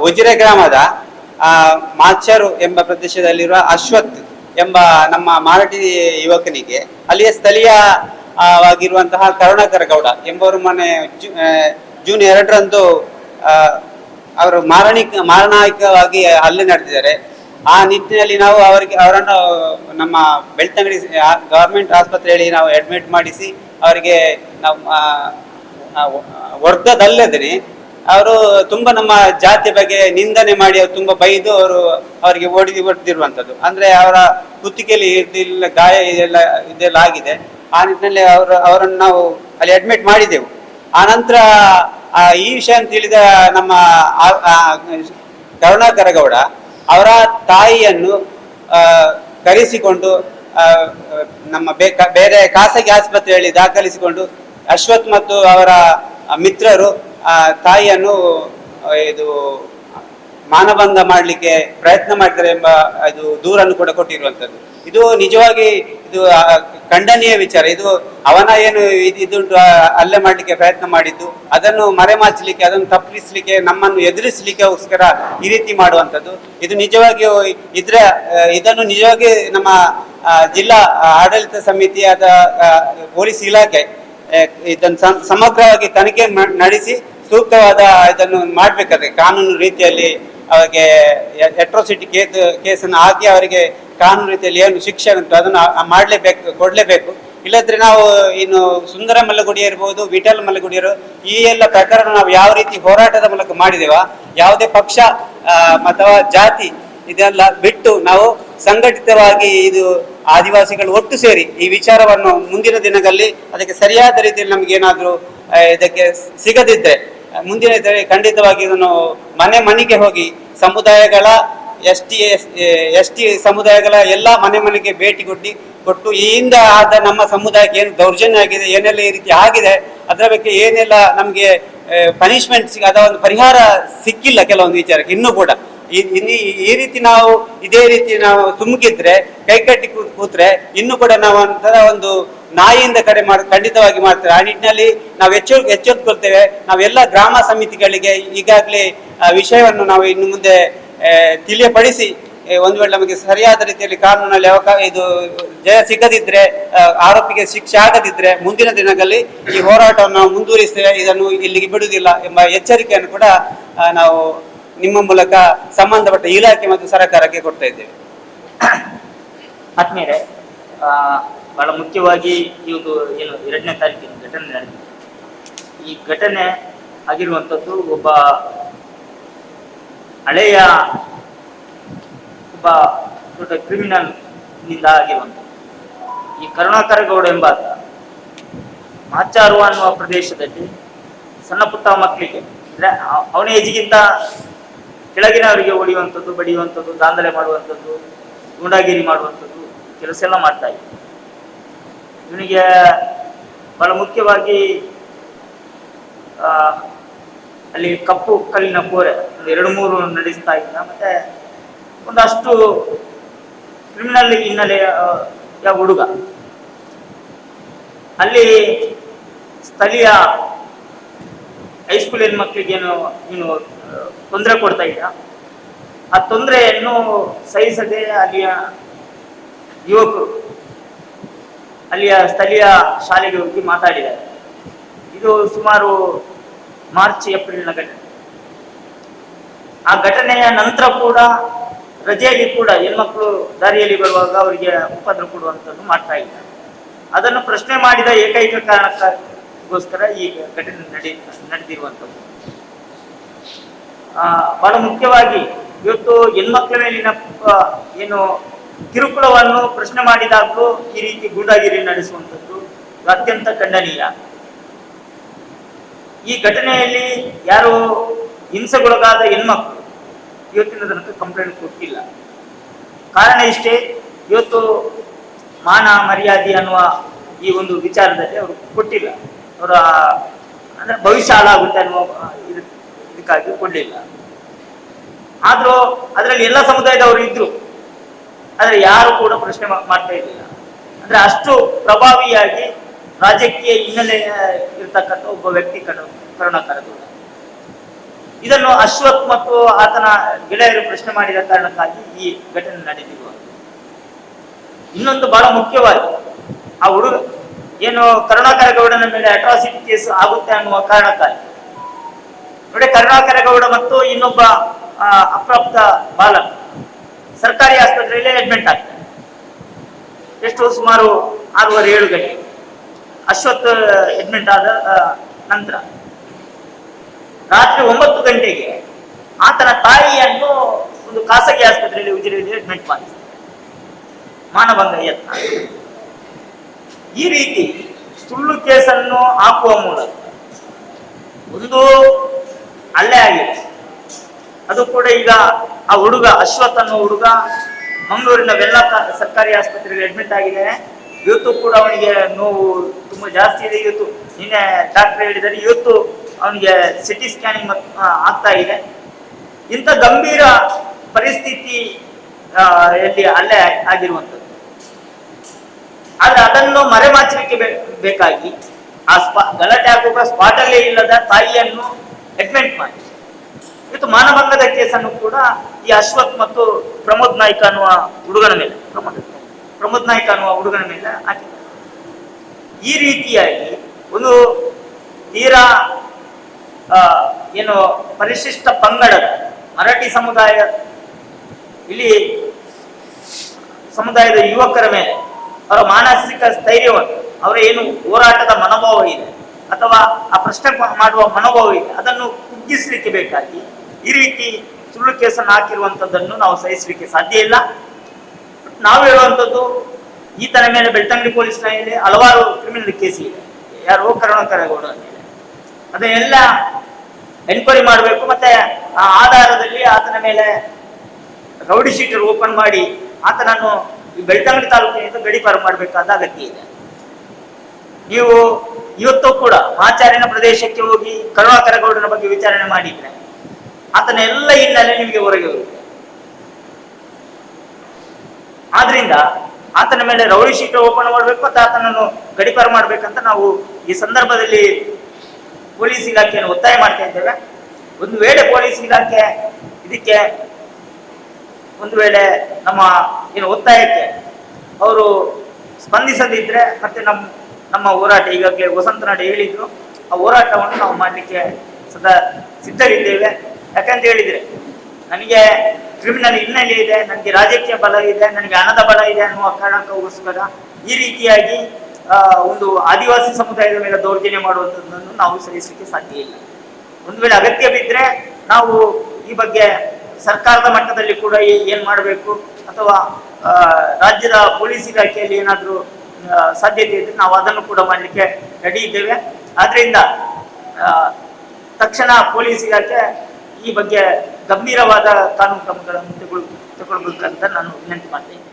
ಉಜಿರೆ ಗ್ರಾಮದ ಮಾಚರು ಎಂಬ ಪ್ರದೇಶದಲ್ಲಿರುವ ಅಶ್ವತ್ ಎಂಬ ನಮ್ಮ ಮಾರಾಟಿ ಯುವಕನಿಗೆ ಅಲ್ಲಿಯ ಸ್ಥಳೀಯ ಆ, ವಾಗಿರುವಂತಹ ಕರುಣಾಕರ ಗೌಡ ಎಂಬವರು ಮೊನ್ನೆ ಜೂನ್ ಎರಡರಂದು ಅವರು ಮಾರಣಿಕ ಮಾರಣಾಯಿಕವಾಗಿ ಹಲ್ಲೆ ನಡೆದಿದ್ದಾರೆ. ಆ ನಿಟ್ಟಿನಲ್ಲಿ ನಾವು ಅವರಿಗೆ ಅವರನ್ನು ನಮ್ಮ ಬೆಳ್ತಂಗಡಿ ಗವರ್ಮೆಂಟ್ ಆಸ್ಪತ್ರೆಯಲ್ಲಿ ನಾವು ಅಡ್ಮಿಟ್ ಮಾಡಿಸಿ ಅವರಿಗೆ ನಾವು ವರ್ಗದಲ್ಲದೇ ಅವರು ತುಂಬಾ ನಮ್ಮ ಜಾತಿ ಬಗ್ಗೆ ನಿಂದನೆ ಮಾಡಿ ಅವ್ರು ತುಂಬಾ ಬೈದು ಅವರು ಅವರಿಗೆ ಓಡಿ ಹೊಡೆದಿರುವಂಥದ್ದು. ಅಂದ್ರೆ ಅವರ ಕುತ್ತಿಗೆಯಲ್ಲಿ ಇದಿಲ್ಲ ಗಾಯ ಇದೆಲ್ಲ ಇದೆಲ್ಲ ಆಗಿದೆ. ಆ ನಿಟ್ಟಿನಲ್ಲಿ ಅವರು ಅವರನ್ನು ನಾವು ಅಲ್ಲಿ ಅಡ್ಮಿಟ್ ಮಾಡಿದೆವು. ಆ ನಂತರ ಈ ವಿಷಯ ಅಂತ ತಿಳಿದ ನಮ್ಮ ಕರುಣಾಕರ ಗೌಡ ಅವರ ತಾಯಿಯನ್ನು ಕರೆಸಿಕೊಂಡು ನಮ್ಮ ಬೇರೆ ಖಾಸಗಿ ಆಸ್ಪತ್ರೆಯಲ್ಲಿ ದಾಖಲಿಸಿಕೊಂಡು ಅಶ್ವಥ್ ಮತ್ತು ಅವರ ಮಿತ್ರರು ಆ ತಾಯಿಯನ್ನು ಇದು ಮಾನಭಂಗ ಮಾಡಲಿಕ್ಕೆ ಪ್ರಯತ್ನ ಮಾಡ್ತಾರೆ ಎಂಬ ಇದು ದೂರನ್ನು ಕೂಡ ಕೊಟ್ಟಿರುವಂಥದ್ದು. ಇದು ನಿಜವಾಗಿ ಇದು ಖಂಡನೀಯ ವಿಚಾರ. ಇದು ಅವನ ಏನು ಇದು ಇದುಂಟು ಆ, ಮಾಡಲಿಕ್ಕೆ ಪ್ರಯತ್ನ ಮಾಡಿದ್ದು ಅದನ್ನು ಮರೆಮಾಚಲಿಕ್ಕೆ ಅದನ್ನು ತಪ್ಪಿಸಲಿಕ್ಕೆ ನಮ್ಮನ್ನು ಎದುರಿಸಲಿಕ್ಕೋಸ್ಕರ ಈ ರೀತಿ ಮಾಡುವಂಥದ್ದು. ಇದು ನಿಜವಾಗಿಯೂ ಇದ್ರೆ ಇದನ್ನು ನಿಜವಾಗಿ ನಮ್ಮ ಜಿಲ್ಲಾ ಆಡಳಿತ ಸಮಿತಿಯಾದ ಪೊಲೀಸ್ ಇಲಾಖೆ ಇದನ್ನು ಸಮಗ್ರವಾಗಿ ತನಿಖೆ ನಡೆಸಿ ಸೂಕ್ತವಾದ ಇದನ್ನು ಮಾಡಬೇಕಾದ್ರೆ, ಕಾನೂನು ರೀತಿಯಲ್ಲಿ ಅವರಿಗೆ ಎಟ್ರೋಸಿಟಿ ಕೇಸ್, ಕೇಸನ್ನು ಹಾಕಿ ಅವರಿಗೆ ಕಾನೂನು ರೀತಿಯಲ್ಲಿ ಏನು ಶಿಕ್ಷೆ ಉಂಟು, ಅದನ್ನು ಮಾಡಲೇಬೇಕು, ಕೊಡಲೇಬೇಕು. ಇಲ್ಲದ್ರೆ ನಾವು ಇನ್ನು ಸುಂದರ ಮಲ್ಲಗುಡಿ ಇರ್ಬೋದು, ವಿಠಲ್ ಮಲ್ಲಗುಡಿಯರು, ಈ ಎಲ್ಲ ಪ್ರಕರಣ ನಾವು ಯಾವ ರೀತಿ ಹೋರಾಟದ ಮೂಲಕ ಮಾಡಿದೇವ, ಯಾವುದೇ ಪಕ್ಷ ಅಥವಾ ಜಾತಿ ಇದೆಲ್ಲ ಬಿಟ್ಟು ನಾವು ಸಂಘಟಿತವಾಗಿ ಇದು ಆದಿವಾಸಿಗಳು ಒಟ್ಟು ಸೇರಿ ಈ ವಿಚಾರವನ್ನು ಮುಂದಿನ ದಿನಗಳಲ್ಲಿ ಅದಕ್ಕೆ ಸರಿಯಾದ ರೀತಿಯಲ್ಲಿ ನಮ್ಗೆ ಏನಾದರೂ ಇದಕ್ಕೆ ಸಿಗದಿದ್ದರೆ ಮುಂದಿನ ಖಂಡಿತವಾಗಿ ಇದನ್ನು ಮನೆ ಮನೆಗೆ ಹೋಗಿ ಸಮುದಾಯಗಳ ಎಸ್ ಟಿ ಎಸ್ ಟಿ ಸಮುದಾಯಗಳ ಎಲ್ಲ ಮನೆ ಮನೆಗೆ ಭೇಟಿ ಕೊಟ್ಟು ಕೊಟ್ಟು ಈ ಹಿಂದೆ ಆದ ನಮ್ಮ ಸಮುದಾಯಕ್ಕೆ ಏನು ದೌರ್ಜನ್ಯ ಆಗಿದೆ, ಏನೆಲ್ಲ ಈ ರೀತಿ ಆಗಿದೆ, ಅದರ ಬಗ್ಗೆ ಏನೆಲ್ಲ ನಮಗೆ ಪನಿಷ್ಮೆಂಟ್ ಸಿಗ ಅದರ ಒಂದು ಪರಿಹಾರ ಸಿಕ್ಕಿಲ್ಲ ಕೆಲವೊಂದು ವಿಚಾರಕ್ಕೆ, ಇನ್ನೂ ಕೂಡ. ಈ- ಈ- ರೀತಿ ನಾವು ಇದೇ ರೀತಿ ನಾವು ಸುಮ್ಗಿದ್ರೆ ಕೈಕಟ್ಟಿ ಕೂತ್ರೆ, ಇನ್ನು ಕೂಡ ನಾವು ಒಂಥರ ಒಂದು ನಾಯಿಯಿಂದ ಕಡೆ ಮಾಡಿ, ಖಂಡಿತವಾಗಿ ಮಾಡ್ತೇವೆ. ಆ ನಿಟ್ಟಿನಲ್ಲಿ ನಾವು ಹೆಚ್ಚು ಎಚ್ಚೆತ್ತುಕೊಳ್ತೇವೆ. ನಾವೆಲ್ಲ ಗ್ರಾಮ ಸಮಿತಿಗಳಿಗೆ ಈಗಾಗಲೇ ವಿಷಯವನ್ನು ನಾವು ಇನ್ನು ಮುಂದೆ ತಿಳಿಯಪಡಿಸಿ ಒಂದು ವೇಳೆ ನಮಗೆ ಸರಿಯಾದ ರೀತಿಯಲ್ಲಿ ಕಾನೂನಲ್ಲಿ ಅವಕಾಶ ಇದು, ಜಯ ಸಿಗದಿದ್ರೆ ಆರೋಪಿಗೆ ಶಿಕ್ಷೆ ಆಗದಿದ್ರೆ ಮುಂದಿನ ದಿನಗಳಲ್ಲಿ ಈ ಹೋರಾಟವನ್ನು ನಾವು ಮುಂದುವರಿಸ್ತೇವೆ. ಇದನ್ನು ಇಲ್ಲಿಗೆ ಬಿಡುವುದಿಲ್ಲ ಎಂಬ ಎಚ್ಚರಿಕೆಯನ್ನು ಕೂಡ ನಾವು ನಿಮ್ಮ ಮೂಲಕ ಸಂಬಂಧಪಟ್ಟ ಇಲಾಖೆ ಮತ್ತು ಸರ್ಕಾರಕ್ಕೆ ಕೊಡ್ತಾ ಇದ್ದೇವೆ. ಬಹಳ ಮುಖ್ಯವಾಗಿ ಈ ಏನು ಎರಡನೇ ತಾರೀಕಿನ ಘಟನೆ ನಡೆದಿದೆ. ಈ ಘಟನೆ ಆಗಿರುವಂಥದ್ದು ಒಬ್ಬ ಹಳೆಯ ಒಬ್ಬ ದೊಡ್ಡ ಕ್ರಿಮಿನಲ್ನಿಂದ ಆಗಿರುವಂಥದ್ದು. ಈ ಕರುಣಾಕರ ಗೌಡ ಎಂಬಾತ ಮಾಚಾರು ಅನ್ನುವ ಪ್ರದೇಶದಲ್ಲಿ ಸಣ್ಣ ಪುಟ್ಟ ಮಕ್ಕಳಿಗೆ, ಅಂದ್ರೆ ಅವನ ಏಜಿಗಿಂತ ಕೆಳಗಿನವರಿಗೆ ಹೊಡೆಯುವಂಥದ್ದು ಬಡಿಯುವಂಥದ್ದು ದಾಂಧಲೆ ಮಾಡುವಂಥದ್ದು, ಗೂಂಡಾಗಿರಿ ಮಾಡುವಂಥದ್ದು ಕೆಲಸ ಎಲ್ಲ ಮಾಡ್ತಾ ಇದ್ದ. ಇವನಿಗೆ ಬಹಳ ಮುಖ್ಯವಾಗಿ ಅಲ್ಲಿ ಕಪ್ಪು ಕಲ್ಲಿನ ಕೋರೆ ಒಂದು ಎರಡು ಮೂರು ನಡೆಸ್ತಾ ಇದ್ದ. ಮತ್ತೆ ಒಂದಷ್ಟು ಕ್ರಿಮಿನಲ್ ಹಿನ್ನೆಲೆ ಆ, ಯ ಹುಡುಗ. ಅಲ್ಲಿ ಸ್ಥಳೀಯ ಹೈಸ್ಕೂಲ್ ಮಕ್ಕಳಿಗೇನು ನೀನು ತೊಂದರೆ ಕೊಡ್ತಾ ಇದ್ದ. ಆ ತೊಂದರೆಯನ್ನು ಸಹಿಸದೆ ಅಲ್ಲಿಯ ಯುವಕರು ಅಲ್ಲಿಯ ಸ್ಥಳೀಯ ಶಾಲೆಗೆ ಹೋಗಿ ಮಾತಾಡಿದ್ದಾರೆ. ಇದು ಸುಮಾರು ಮಾರ್ಚ್, ಏಪ್ರಿಲ್ನ ಘಟನೆ. ಆ ಘಟನೆಯ ನಂತರ ಕೂಡ ರಜೆಯಲ್ಲಿ ಕೂಡ ಹೆಣ್ಮಕ್ಳು ದಾರಿಯಲ್ಲಿ ಬರುವಾಗ ಅವರಿಗೆ ಉಪದ್ರ ಕೊಡುವಂಥದ್ದು ಮಾಡ್ತಾ ಇದ್ದಾರೆ. ಅದನ್ನು ಪ್ರಶ್ನೆ ಮಾಡಿದ ಏಕೈಕ ಕಾರಣಕ್ಕೋಸ್ಕರ ಈ ಘಟನೆ ನಡೆ, ನಡೆದಿರುವಂಥದ್ದು. ಬಹಳ ಮುಖ್ಯವಾಗಿ ಇವತ್ತು ಹೆಣ್ಮಕ್ಳ ಮೇಲಿನ ಏನು ಕಿರುಕುಳವನ್ನು ಪ್ರಶ್ನೆ ಮಾಡಿದಾಗಲೂ ಈ ರೀತಿ ಗೂಂಡಾಗಿರಿ ನಡೆಸುವಂಥದ್ದು ಅತ್ಯಂತ ಖಂಡನೀಯ. ಈ ಘಟನೆಯಲ್ಲಿ ಯಾರು ಹಿಂಸೆಗೊಳಗಾದ ಹೆಣ್ಮಕ್ಳು, ಇವತ್ತಿನ ತನಕ ಕಂಪ್ಲೇಂಟ್ ಕೊಟ್ಟಿಲ್ಲ. ಕಾರಣ ಇಷ್ಟೇ, ಇವತ್ತು ಮಾನ ಮರ್ಯಾದೆ ಅನ್ನುವ ಈ ಒಂದು ವಿಚಾರದಲ್ಲಿ ಅವರು ಕೊಟ್ಟಿಲ್ಲ. ಅವರ, ಅಂದ್ರೆ ಭವಿಷ್ಯ ಹಾಳಾಗುತ್ತೆ ಅನ್ನುವ ಇದಕ್ಕಾಗಿ ಕೊಡಲಿಲ್ಲ. ಆದ್ರೂ ಅದರಲ್ಲಿ ಎಲ್ಲ ಸಮುದಾಯದವರು ಇದ್ರು. ಆದ್ರೆ ಯಾರು ಕೂಡ ಪ್ರಶ್ನೆ ಮಾಡ್ತಾ ಇರಲಿಲ್ಲ. ಅಂದ್ರೆ ಅಷ್ಟು ಪ್ರಭಾವಿಯಾಗಿ ರಾಜಕೀಯ ಹಿನ್ನೆಲೆ ಇರ್ತಕ್ಕಂಥ ಒಬ್ಬ ವ್ಯಕ್ತಿ ಕಡು ಕರುಣಾಕರದು ಇದನ್ನು ಅಶ್ವಥ್ ಮತ್ತು ಆತನ ಗೆಳೆಯರು ಪ್ರಶ್ನೆ ಮಾಡಿದ ಕಾರಣಕ್ಕಾಗಿ ಈ ಘಟನೆ ನಡೆದಿರುವ ಇನ್ನೊಂದು ಬಹಳ ಮುಖ್ಯವಾಗಿ, ಆ ಹುಡುಗ ಏನು ಕರುಣಾಕರ ಗೌಡನ ಮೇಲೆ ಅಟ್ರಾಸಿಟಿ ಕೇಸ್ ಆಗುತ್ತೆ ಅನ್ನುವ ಕಾರಣಕ್ಕಾಗಿ. ನೋಡಿ, ಕರುಣಾಕರ ಗೌಡ ಮತ್ತು ಇನ್ನೊಬ್ಬ ಅಪ್ರಾಪ್ತ ಬಾಲಕ. ಸರ್ಕಾರಿ ಆಸ್ಪತ್ರೆಯಲ್ಲಿ ಅಡ್ಮಿಟ್ ಆಗ್ತದೆ ಎಷ್ಟು ಸುಮಾರು ಆರೂವರೆ, ಏಳು ಗಂಟೆ. ಅಶ್ವತ್ ಅಡ್ಮಿಟ್ ಆದ ನಂತರ. ರಾತ್ರಿ ಒಂಬತ್ತು ಗಂಟೆಗೆ ಆತನ ತಾಯಿಯನ್ನು ಒಂದು ಖಾಸಗಿ ಆಸ್ಪತ್ರೆಯಲ್ಲಿ ಉಜಿರೆಯಲ್ಲಿ ಅಡ್ಮಿಟ್ ಮಾಡಿದ್ದಾರೆ ಮಾನಭಂಗ ಯತ್ನ. ಈ ರೀತಿ ಸುಳ್ಳು ಕೇಸನ್ನು ಹಾಕುವ ಮೂಲಕ ಒಂದು ಅಲ್ಲೇ ಆಗಿದೆ. ಅದು ಕೂಡ ಈಗ ಆ ಹುಡುಗ ಅಶ್ವಥ್ ಅನ್ನೋ ಹುಡುಗ ಮಂಗಳೂರಿನ ವೆಲ್ಲ ಸರ್ಕಾರಿ ಆಸ್ಪತ್ರೆಗೆ ಅಡ್ಮಿಟ್ ಆಗಿದೆ. ಇವತ್ತು ಕೂಡ ಅವನಿಗೆ ನೋವು ತುಂಬಾ ಜಾಸ್ತಿ ಇದೆ. ಇವತ್ತು ನಿನ್ನೆ ಡಾಕ್ಟರ್ ಹೇಳಿದರೆ ಇವತ್ತು ಅವನಿಗೆ ಸಿಟಿ ಸ್ಕ್ಯಾನಿಂಗ್ ಆಗ್ತಾ ಇದೆ. ಇಂಥ ಗಂಭೀರ ಪರಿಸ್ಥಿತಿ ಎಲ್ಲಿ ಅಲ್ಲೇ ಆಗಿರುವಂಥದ್ದು. ಆದ್ರೆ ಅದನ್ನು ಮರೆಮಾಚಲಿಕ್ಕೆ ಬೇಕಾಗಿ ಆ ಸ್ಪಾ ಗಲಾಟೆ ಆಗುವ ಸ್ಪಾಟಲ್ಲೇ ಇಲ್ಲದ ತಾಯಿಯನ್ನು ಅಡ್ಮಿಟ್ ಮಾಡಿ. ಇವತ್ತು ಮಾನಭಂಗದ ಕೇಸನ್ನು ಕೂಡ ಈ ಅಶ್ವಥ್ ಮತ್ತು ಪ್ರಮೋದ್ ನಾಯ್ಕ ಅನ್ನುವ ಹುಡುಗನ ಮೇಲೆ, ಪ್ರಮೋದ್ ಪ್ರಮೋದ್ ನಾಯ್ಕ ಅನ್ನುವ ಹುಡುಗನ ಮೇಲೆ ಹಾಕಿದ್ದಾರೆ. ಈ ರೀತಿಯಾಗಿ ಒಂದು ತೀರಾ ಏನು ಪರಿಶಿಷ್ಟ ಪಂಗಡದ ಮರಾಠಿ ಸಮುದಾಯ, ಇಲ್ಲಿ ಸಮುದಾಯದ ಯುವಕರ ಮೇಲೆ ಅವರ ಮಾನಸಿಕ ಸ್ಥೈರ್ಯವನ್ನು, ಅವರ ಏನು ಹೋರಾಟದ ಮನೋಭಾವ ಇದೆ, ಅಥವಾ ಆ ಪ್ರಶ್ನೆ ಮಾಡುವ ಮನೋಭಾವ ಇದೆ, ಅದನ್ನು ಕುಗ್ಗಿಸಲಿಕ್ಕೆ ಬೇಕಾಗಿ ಈ ರೀತಿ ಸುಳ್ಳು ಕೇಸನ್ನು ಹಾಕಿರುವಂತದ್ದನ್ನು ನಾವು ಸಹಿಸಲಿಕ್ಕೆ ಸಾಧ್ಯ ಇಲ್ಲ. ನಾವು ಹೇಳುವಂಥದ್ದು ಈತನ ಮೇಲೆ ಬೆಳ್ತಂಗಡಿ ಪೊಲೀಸ್ ಠಾಣೆಯಲ್ಲಿ ಹಲವಾರು ಕ್ರಿಮಿನಲ್ ಕೇಸ್ ಇದೆ. ಯಾರು ಕರುಣಾಕರಗೌಡ ಮೇಲೆ ಅದನ್ನೆಲ್ಲ ಎನ್ಕ್ವೈರಿ ಮಾಡಬೇಕು, ಮತ್ತೆ ಆ ಆಧಾರದಲ್ಲಿ ಆತನ ಮೇಲೆ ರೌಡಿ ಶೀಟರ್ ಓಪನ್ ಮಾಡಿ ಆತನನ್ನು ಬೆಳ್ತಂಗಡಿ ತಾಲೂಕಿನಿಂದ ಗಡಿಪಾರು ಮಾಡಬೇಕಾದ ಅಗತ್ಯ ಇದೆ. ನೀವು ಇವತ್ತು ಕೂಡ ಆಚಾರ್ಯನ ಪ್ರದೇಶಕ್ಕೆ ಹೋಗಿ ಕರುಣಾಕರಗೌಡನ ಬಗ್ಗೆ ವಿಚಾರಣೆ ಮಾಡಿದ್ರೆ ಆತನ ಎಲ್ಲ ಹಿನ್ನೆಲೆ ನಿಮಗೆ ಹೊರಗೆ ಆದ್ರಿಂದ ಆತನ ಮೇಲೆ ರೌಡಿ ಶೀಟ್ ಓಪನ್ ಮಾಡಬೇಕು ಮತ್ತು ಆತನನ್ನು ಗಡಿಪಾರು ಮಾಡ್ಬೇಕಂತ ನಾವು ಈ ಸಂದರ್ಭದಲ್ಲಿ ಪೊಲೀಸ್ ಇಲಾಖೆಯನ್ನು ಒತ್ತಾಯ ಮಾಡ್ತಾ ಇದ್ದೇವೆ. ಒಂದು ವೇಳೆ ಪೊಲೀಸ್ ಇಲಾಖೆ ಇದಕ್ಕೆ ಒಂದು ವೇಳೆ ನಮ್ಮ ಏನು ಒತ್ತಾಯಕ್ಕೆ ಅವರು ಸ್ಪಂದಿಸದಿದ್ರೆ ಮತ್ತೆ ನಮ್ಮ ನಮ್ಮ ಹೋರಾಟ ಈಗಾಗಲೇ ವಸಂತ ಹೇಳಿದ್ರು. ಆ ಹೋರಾಟವನ್ನು ನಾವು ಮಾಡಲಿಕ್ಕೆ ಸದಾ ಸಿದ್ಧರಿದ್ದೇವೆ. ಯಾಕಂತ ಹೇಳಿದ್ರೆ, ನನಗೆ ಕ್ರಿಮಿನಲ್ ಹಿನ್ನೆಲೆ ಇದೆ, ನನಗೆ ರಾಜಕೀಯ ಬಲ ಇದೆ, ನನಗೆ ಹಣದ ಬಲ ಇದೆ ಅನ್ನುವ ಕಾರಣಕ್ಕೋಸ್ಕರ ಈ ರೀತಿಯಾಗಿ ಒಂದು ಆದಿವಾಸಿ ಸಮುದಾಯದ ಮೇಲೆ ದೌರ್ಜನ್ಯ ಮಾಡುವಂಥದ್ದನ್ನು ನಾವು ಸಹಿಸಲಿಕ್ಕೆ ಸಾಧ್ಯ ಇಲ್ಲ. ಒಂದು ವೇಳೆ ಅಗತ್ಯ ಬಿದ್ದರೆ ನಾವು ಈ ಬಗ್ಗೆ ಸರ್ಕಾರದ ಮಟ್ಟದಲ್ಲಿ ಕೂಡ ಏನು ಮಾಡಬೇಕು ಅಥವಾ ರಾಜ್ಯದ ಪೊಲೀಸ್ ಇಲಾಖೆಯಲ್ಲಿ ಏನಾದರೂ ಸಾಧ್ಯತೆ ಇದ್ದರೆ ನಾವು ಅದನ್ನು ಕೂಡ ಮಾಡಲಿಕ್ಕೆ ರೆಡಿ ಇದ್ದೇವೆ. ಆದ್ರಿಂದ ತಕ್ಷಣ ಪೊಲೀಸ್ ಇಲಾಖೆ ಈ ಬಗ್ಗೆ ಗಂಭೀರವಾದ ಕಾನೂನು ಕ್ರಮಗಳನ್ನು ತಗೊಳ್ ತಗೊಳ್ಬೇಕಂತ ನಾನು ವಿನಂತಿ ಮಾಡ್ತೇನೆ.